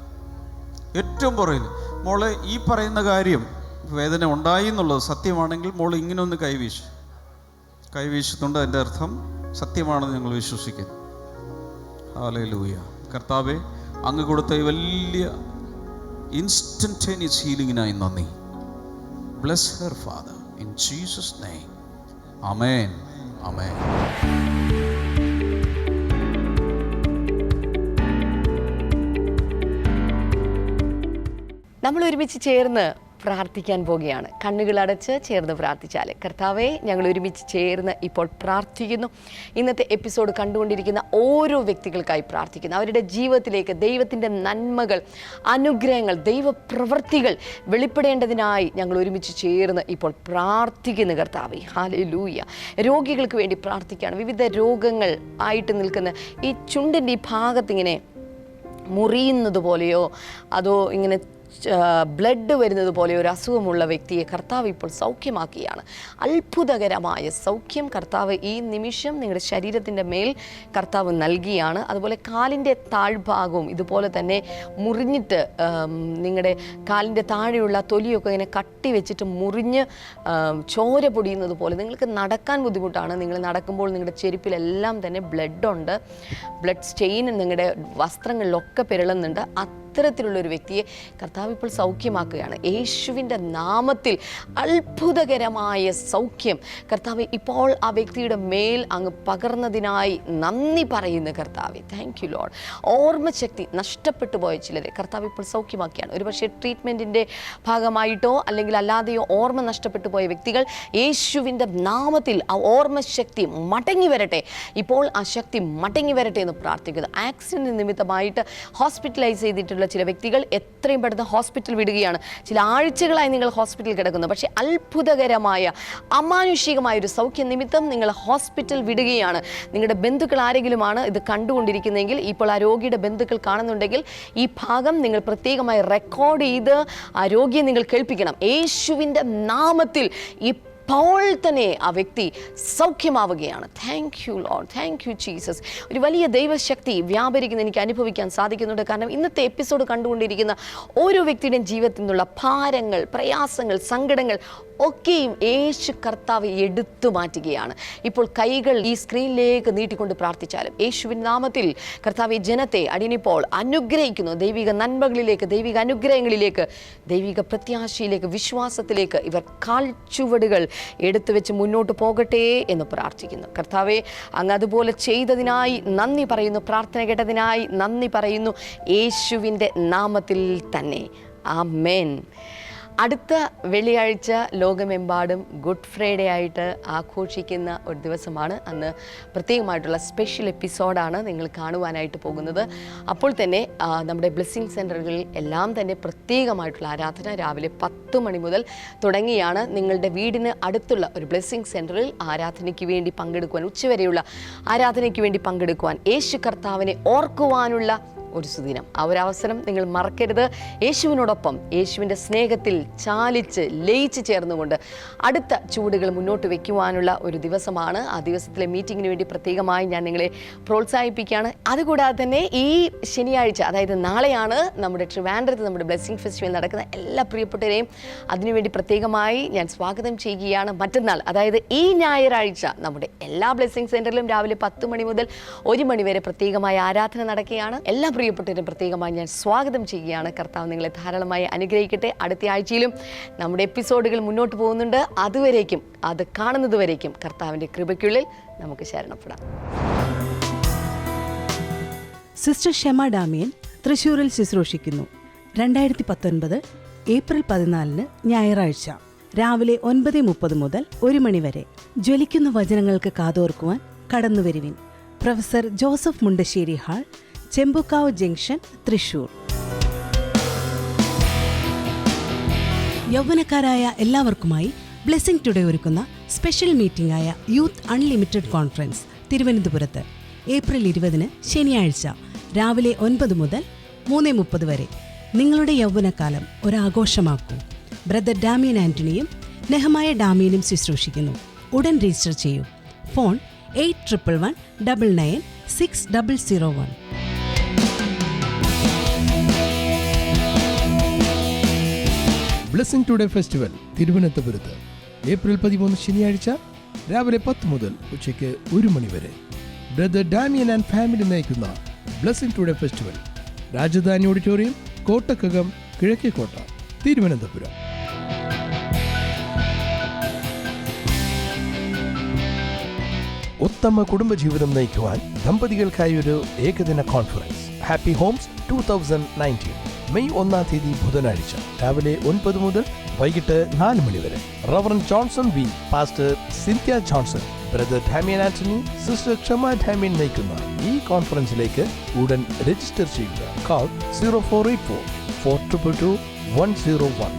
ഏറ്റവും പുറകിൽ മോളെ ഈ പറയുന്ന കാര്യം വേദന ഉണ്ടായി എന്നുള്ളത് സത്യമാണെങ്കിൽ മോൾ ഇങ്ങനെ ഒന്ന് കൈവീശ് കൈവീശുന്നുണ്ട് അതിന്റെ അർത്ഥം സത്യമാണെന്ന് ഞങ്ങൾ വിശ്വസിക്കുന്നു. ഹാലേ ലൂയ കർത്താവെ അങ്ങ് കൊടുത്ത ഈ വലിയ ഇൻസ്റ്റന്റേനിയസ് ഹീലിങ്ങിനായി നന്ദി. Bless her father in Jesus name amen amen നമ്മൾ ഒരുമിച്ച് ചേർന്ന് പ്രാർത്ഥിക്കാൻ പോവുകയാണ്. കണ്ണുകളടച്ച് ചേർന്ന് പ്രാർത്ഥിച്ചാൽ കർത്താവെ ഞങ്ങൾ ഒരുമിച്ച് ചേർന്ന് ഇപ്പോൾ പ്രാർത്ഥിക്കുന്നു. ഇന്നത്തെ എപ്പിസോഡ് കണ്ടുകൊണ്ടിരിക്കുന്ന ഓരോ വ്യക്തികൾക്കായി പ്രാർത്ഥിക്കുന്നു. അവരുടെ ജീവിതത്തിലേക്ക് ദൈവത്തിന്റെ നന്മകൾ അനുഗ്രഹങ്ങൾ ദൈവപ്രവൃത്തികൾ വെളിപ്പെടേണ്ടതിനായി ഞങ്ങൾ ഒരുമിച്ച് ചേർന്ന് ഇപ്പോൾ പ്രാർത്ഥിക്കുന്നു കർത്താവെ. ഹാലേ ലൂയ രോഗികൾക്ക് വേണ്ടി പ്രാർത്ഥിക്കുകയാണ്. വിവിധ രോഗങ്ങൾ ആയിട്ട് നിൽക്കുന്ന ഈ ചുണ്ടിന്റെ ഈ ഭാഗത്തിങ്ങനെ മുറിയുന്നത് പോലെയോ അതോ ഇങ്ങനെ ബ്ലഡ് വരുന്നത് പോലെ ഒരു അസുഖമുള്ള വ്യക്തിയെ കർത്താവ് ഇപ്പോൾ സൗഖ്യമാക്കിയാണ് അത്ഭുതകരമായ സൗഖ്യം കർത്താവ് ഈ നിമിഷം നിങ്ങളുടെ ശരീരത്തിന്റെ മേൽ കർത്താവ് നൽകിയാണ്. അതുപോലെ കാലിന്റെ താഴ്ഭാഗവും ഇതുപോലെ തന്നെ മുറിഞ്ഞിട്ട് നിങ്ങളുടെ കാലിന്റെ താഴെയുള്ള തൊലിയൊക്കെ ഇങ്ങനെ കട്ടി വെച്ചിട്ട് മുറിഞ്ഞ് ചോര പൊടിയുന്നത് പോലെ നിങ്ങൾക്ക് നടക്കാൻ ബുദ്ധിമുട്ടാണ്. നിങ്ങൾ നടക്കുമ്പോൾ നിങ്ങളുടെ ചെരുപ്പിലെല്ലാം തന്നെ ബ്ലഡുണ്ട്. ബ്ലഡ് സ്റ്റെയിൻ നിങ്ങളുടെ വസ്ത്രങ്ങളിലൊക്കെ പിരളുന്നുണ്ട്. അത്തരത്തിലുള്ള ഒരു വ്യക്തിയെ കർത്താവ് ഇപ്പോൾ സൗഖ്യമാക്കുകയാണ്. യേശുവിന്റെ നാമത്തിൽ അത്ഭുതകരമായ സൗഖ്യം കർത്താവ് ഇപ്പോൾ ആ വ്യക്തിയുടെ മേൽ അങ്ങ് പകർന്നതിനായി നന്ദി പറയുന്ന കർത്താവ്. താങ്ക് യു ലോഡ് ഓർമ്മശക്തി നഷ്ടപ്പെട്ടു പോയ ചിലരെ കർത്താവ് ഇപ്പോൾ സൗഖ്യമാക്കിയാണ് ഒരുപക്ഷെ ട്രീറ്റ്മെന്റിന്റെ ഭാഗമായിട്ടോ അല്ലെങ്കിൽ അല്ലാതെയോ ഓർമ്മ നഷ്ടപ്പെട്ടു പോയ വ്യക്തികൾ യേശുവിന്റെ നാമത്തിൽ ആ ഓർമ്മശക്തി മടങ്ങി വരട്ടെ. ഇപ്പോൾ ആ ശക്തി മടങ്ങി വരട്ടെ എന്ന് പ്രാർത്ഥിക്കുന്നു. ആക്സിഡന്റ് നിമിത്തമായിട്ട് ഹോസ്പിറ്റലൈസ് ചെയ്തിട്ടുള്ള ചില വ്യക്തികൾ എത്രയും പെട്ടെന്ന് ഹോസ്പിറ്റൽ വിടുകയാണ്. ചില ആഴ്ചകളായി നിങ്ങൾ ഹോസ്പിറ്റലിൽ കിടക്കുന്നു. പക്ഷേ അത്ഭുതകരമായ അമാനുഷികമായ ഒരു സൗഖ്യ നിമിത്തം നിങ്ങൾ ഹോസ്പിറ്റൽ വിടുകയാണ്. നിങ്ങളുടെ ബന്ധുക്കൾ ആരെങ്കിലുമാണ് ഇത് കണ്ടുകൊണ്ടിരിക്കുന്നതെങ്കിൽ ഇപ്പോൾ ആ രോഗിയുടെ ബന്ധുക്കൾ കാണുന്നുണ്ടെങ്കിൽ ഈ ഭാഗം നിങ്ങൾ പ്രത്യേകമായി റെക്കോർഡ് ചെയ്ത് ആ രോഗിയെ നിങ്ങൾ കേൾപ്പിക്കണം. യേശുവിന്റെ നാമത്തിൽ ഇപ്പോൾ തന്നെ ആ വ്യക്തി സൗഖ്യമാവുകയാണ്. Thank you Lord thank you Jesus ഒരു വലിയ ദൈവശക്തി വ്യാപരിക്കുന്ന എനിക്ക് അനുഭവിക്കാൻ സാധിക്കുന്നുണ്ട്. കാരണം ഇന്നത്തെ എപ്പിസോഡ് കണ്ടുകൊണ്ടിരിക്കുന്ന ഓരോ വ്യക്തിയുടെയും ജീവിതത്തിൽ നിന്നുള്ള ഭാരങ്ങൾ പ്രയാസങ്ങൾ സങ്കടങ്ങൾ ഒക്കെയും യേശു കർത്താവ് എടുത്തു മാറ്റുകയാണ്. ഇപ്പോൾ കൈകൾ ഈ സ്ക്രീനിലേക്ക് നീട്ടിക്കൊണ്ട് പ്രാർത്ഥിച്ചാലും യേശുവിൻ നാമത്തിൽ കർത്താവ് ജനത്തെ അടിനിപ്പോൾ അനുഗ്രഹിക്കുന്നു. ദൈവിക നന്മകളിലേക്ക് ദൈവിക അനുഗ്രഹങ്ങളിലേക്ക് ദൈവിക പ്രത്യാശയിലേക്ക് വിശ്വാസത്തിലേക്ക് ഇവർ കാൽച്ചുവടുകൾ എടുത്തു വെച്ച് മുന്നോട്ട് പോകട്ടെ എന്ന് പ്രാർത്ഥിക്കുന്നു. കർത്താവെ അങ്ങ് അതുപോലെ ചെയ്തതിനായി നന്ദി പറയുന്നു. പ്രാർത്ഥന കേട്ടതിനായി നന്ദി പറയുന്നു. യേശുവിന്റെ നാമത്തിൽ തന്നെ. ആമേൻ. അടുത്ത വെള്ളിയാഴ്ച ലോകമെമ്പാടും ഗുഡ് ഫ്രൈഡേ ആയിട്ട് ആഘോഷിക്കുന്ന ഒരു ദിവസമാണ്. അന്ന് പ്രത്യേകമായിട്ടുള്ള സ്പെഷ്യൽ എപ്പിസോഡാണ് നിങ്ങൾ കാണുവാനായിട്ട് പോകുന്നത്. അപ്പോൾ തന്നെ നമ്മുടെ ബ്ലെസ്സിങ് സെന്ററുകളിൽ എല്ലാം തന്നെ പ്രത്യേകമായിട്ടുള്ള ആരാധന രാവിലെ പത്ത് മണി മുതൽ തുടങ്ങിയാണ്. നിങ്ങളുടെ വീടിന് അടുത്തുള്ള ഒരു ബ്ലെസ്സിങ് സെന്ററിൽ ആരാധനയ്ക്ക് വേണ്ടി പങ്കെടുക്കുവാൻ ഉച്ചവരെയുള്ള ആരാധനയ്ക്ക് വേണ്ടി പങ്കെടുക്കുവാൻ യേശു കർത്താവിനെ ഓർക്കുവാനുള്ള ഒരു സുദിനം ആ ഒരു അവസരം നിങ്ങൾ മറക്കരുത്. യേശുവിനോടൊപ്പം യേശുവിന്റെ സ്നേഹത്തിൽ ചാലിച്ച് ലയിച്ച് ചേർന്നുകൊണ്ട് അടുത്ത ചൂടുകൾ മുന്നോട്ട് വയ്ക്കുവാനുള്ള ഒരു ദിവസമാണ്. ആ ദിവസത്തിലെ മീറ്റിങ്ങിന് വേണ്ടി പ്രത്യേകമായി ഞാൻ നിങ്ങളെ പ്രോത്സാഹിപ്പിക്കുകയാണ്. അതുകൂടാതെ തന്നെ ഈ ശനിയാഴ്ച അതായത് നാളെയാണ് നമ്മുടെ ട്രിവാൻഡ്രത്ത് നമ്മുടെ ബ്ലെസ്സിങ് ഫെസ്റ്റിവൽ നടക്കുന്ന എല്ലാ പ്രിയപ്പെട്ടവരെയും അതിനുവേണ്ടി പ്രത്യേകമായി ഞാൻ സ്വാഗതം ചെയ്യുകയാണ്. മറ്റന്നാൾ അതായത് ഈ ഞായറാഴ്ച നമ്മുടെ എല്ലാ ബ്ലെസ്സിങ് സെന്ററിലും രാവിലെ പത്ത് മണി മുതൽ ഒരു മണി വരെ പ്രത്യേകമായ ആരാധന നടക്കുകയാണ്. എല്ലാ പ്രിയപ്പെട്ടവരും പ്രത്യേകമായി ഞാൻ സ്വാഗതം ചെയ്യുകയാണ്. കർത്താവ് നിങ്ങളെ ധാരാളമായി അനുഗ്രഹിക്കട്ടെ. അടുത്ത ആഴ്ചയിലും നമ്മുടെ എപ്പിസോഡുകൾ മുന്നോട്ട് പോകുന്നുണ്ട്. അതുവരേക്കും അത് കാണുന്നതുവരേക്കും കർത്താവിന്റെ കൃപയ്ക്കുള്ളിൽ നമുക്ക് ശരണപ്പെടാം. സിസ്റ്റർ ഷെമ ഡാമിയൻ തൃശൂരിൽ ശുശ്രൂഷിക്കുന്നു. രണ്ടായിരത്തി പത്തൊൻപത് ഏപ്രിൽ പതിനാലിന് ഞായറാഴ്ച രാവിലെ ഒൻപത് മുപ്പത് മുതൽ ഒരു മണിവരെ ജ്വലിക്കുന്ന വചനങ്ങൾക്ക് കാതോർക്കുവാൻ കടന്നുവരുവിൻ. Professor Joseph Mundassery hall Chembukkavu junction Thrissur. യൗവനക്കാരായ എല്ലാവർക്കുമായി ബ്ലെസ്സിംഗ് ടുഡേ ഒരുക്കുന്ന സ്പെഷ്യൽ മീറ്റിംഗ് ആയ യൂത്ത് അൺലിമിറ്റഡ് കോൺഫറൻസ് തിരുവനന്തപുരത്ത്. ഏപ്രിൽ ഇരുപതിന് ശനിയാഴ്ച രാവിലെ ഒൻപത് മുതൽ മൂന്ന് മുപ്പത് വരെ. നിങ്ങളുടെ യൗവനക്കാലം ഒരാഘോഷമാക്കൂ. ബ്രദർ ഡാമിയൻ ആന്റണിയും നെഹമായ ഡാമിയനും ശുശ്രൂഷിക്കുന്നു. ഉടൻ രജിസ്റ്റർ ചെയ്യൂ. Phone eight triple one double nine six double zero one blessing today festival തിരുവനന്തപുരത്ത്. ഏപ്രിൽ പതിമൂന്ന് ശനിയാഴ്ച രാവിലെ പത്ത് മുതൽ ഉച്ചയ്ക്ക് ഒരു മണി വരെ. ബ്രദർ ഡാമിയൻ ആൻഡ് ഫാമിലി നയിക്കുന്ന blessing today festival Rajadhani auditorium Kottakkakam Kizhakkekotta Thiruvananthapuram. ഉത്തമ കുടുംബജീവിതം നയിക്കുവാൻ ദമ്പതികൾക്കായി ഒരു ഏകദിന conference happy homes two thousand nineteen May ഒന്നാം തീയതി ബുധനാഴ്ച രാവിലെ ഒൻപത് മുതൽ വൈകിട്ട് നാല് മണി വരെ. Reverend Johnson V. Pastor Cynthia Johnson brother Damian Antony sister Kshama Damian നയിക്കുന്ന ഈ കോൺഫറൻസിലേക്ക് ഉടൻ രജിസ്റ്റർ ചെയ്യുക. Call zero four eight four four triple two one zero one